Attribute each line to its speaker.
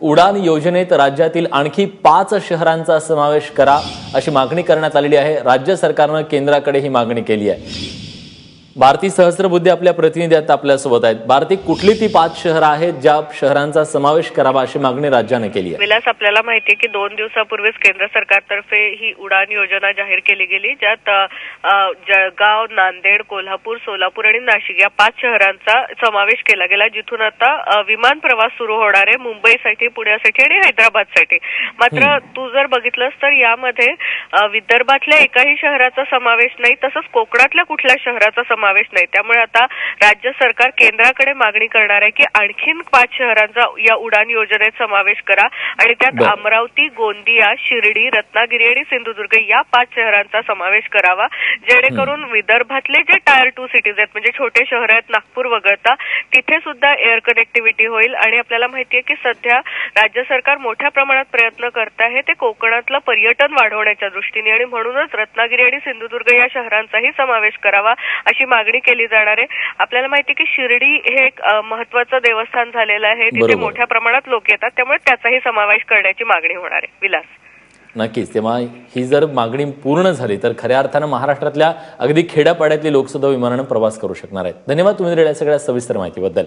Speaker 1: उडान योजनेत राज्यातील आणखी पाच शहरांचा समावेश करा अशी मागणी करण्यात आलेली आहे. राज्य सरकारनं केंद्राकडे ही मागणी केली आहे. भारती सहस्त्रबुद्धी आपल्या प्रतिनिधी आहेत आपल्यासोबत आहेत. भारती कुठली ती पाच शहरं आहेत ज्या शहरांचा समावेश करावा अशी मागणी राज्यानं केली आहे?
Speaker 2: विलास आपल्याला माहितीये की दोन दिवसापूर्वीच केंद्र सरकारतर्फे ही उडान योजना जाहीर केली गेली ज्यात जळगाव नांदेड कोल्हापूर सोलापूर आणि नाशिक या पाच शहरांचा समावेश केला गेला जिथून आता विमान प्रवास सुरू होणार आहे मुंबईसाठी पुण्यासाठी आणि हैदराबादसाठी. मात्र तू जर बघितलंस तर यामध्ये विदर्भातल्या एकाही शहराचा समावेश नाही तसंच कोकणातल्या कुठल्या शहराचा समावेश नाही. त्यामुळे आता राज्य सरकार केंद्राकडे मागणी करणार आहे की आणखीन पाच शहरांचा या उडान योजनेत समावेश करा आणि त्यात. अमरावती गोंदिया शिर्डी रत्नागिरी आणि सिंधुदुर्ग या पाच शहरांचा समावेश करावा जेणेकरून विदर्भातले जे टायर टू सिटीज आहेत म्हणजे छोटे शहर आहेत नागपूर वगळता तिथे सुद्धा एअर कनेक्टिव्हिटी होईल. आणि आपल्याला माहितीये की सध्या राज्य सरकार मोठ्या प्रमाणात प्रयत्न करत आहे ते कोकणातलं पर्यटन वाढवण्याच्या दृष्टीने. आणि म्हणूनच रत्नागिरी आणि सिंधुदुर्ग या शहरांचाही समावेश करावा अशी मागणी केली जाणार आहे. आपल्याला माहिती की शिर्डी हे एक महत्वाचं देवस्थान झालेलं आहे. तिथे. मोठ्या प्रमाणात लोक येतात. त्यामुळे त्याचाही समावेश करण्याची मागणी होणार आहे. विलास.
Speaker 1: नक्कीच. तेव्हा ही जर मागणी पूर्ण झाली तर खऱ्या अर्थानं महाराष्ट्रातल्या अगदी खेड्यापाड्यातली लोक सुद्धा विमानानं प्रवास करू शकणार आहेत. धन्यवाद तुम्ही दिलेल्या सगळ्या सविस्तर माहितीबद्दल.